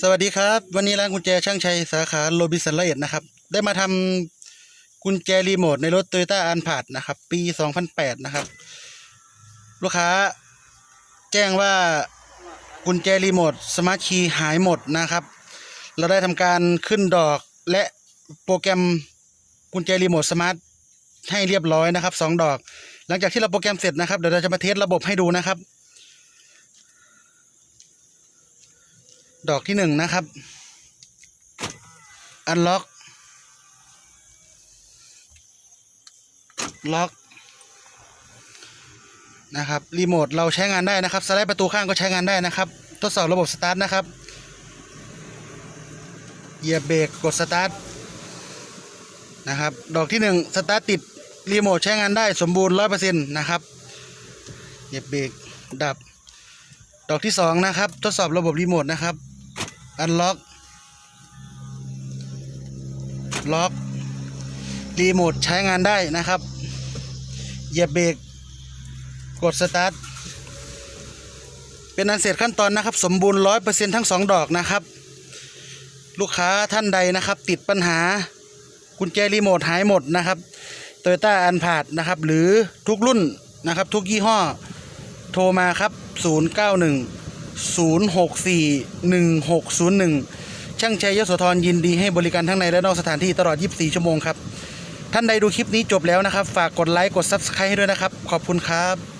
สวัสดีครับ วันนี้ร้านกุญแจช่างชัยสาขาโรบินสันละเอียดนะครับ ได้มาทำกุญแจรีโมทในรถโตโยต้าอันพาดนะครับ ปี 2008 นะครับ ลูกค้าแจ้งว่ากุญแจรีโมทสมาร์ทคีย์หายหมดนะครับ เราได้ทำการขึ้นดอกและโปรแกรมกุญแจรีโมทสมาร์ทให้เรียบร้อยนะครับสองดอก หลังจากที่เราโปรแกรมเสร็จนะครับเดี๋ยวเราจะมาเทสระบบให้ดูนะครับ ดอกที่หนึ่งนะครับ อันล็อก ล็อก นะครับ รีโมทเราใช้งานได้นะครับ สไลด์ประตูข้างก็ใช้งานได้นะครับ ทดสอบระบบสตาร์ทนะครับ เหยียบเบรกกดสตาร์ทนะครับ ดอกที่หนึ่งสตาร์ทติด รีโมทใช้งานได้สมบูรณ์ร้อยเปอร์เซ็นต์นะครับ เหยียบเบรกดับ ดอกที่สองนะครับ ทดสอบระบบรีโมทนะครับ อันล็อก ล็อก รีโมทใช้งานได้นะครับเหยียบเบรก กดสตาร์ท เป็นอันเสร็จขั้นตอนนะครับ สมบูรณ์ร้อยเปอร์เซ็นทั้งสองดอกนะครับ ลูกค้าท่านใดนะครับ ติดปัญหากุญแจรีโมทหายหมดนะครับโตโยต้าอันพาดนะครับ หรือทุกรุ่นนะครับ ทุกยี่ห้อ โทรมาครับ 091 064 1601 ช่างชัยยโสธรยินดีให้บริการทั้งในและนอกสถานที่ตลอด 24 ชั่วโมงครับ ท่านใดดูคลิปนี้จบแล้วนะครับ ฝากกดไลค์กด Subscribe ให้ด้วยนะครับ ขอบคุณครับ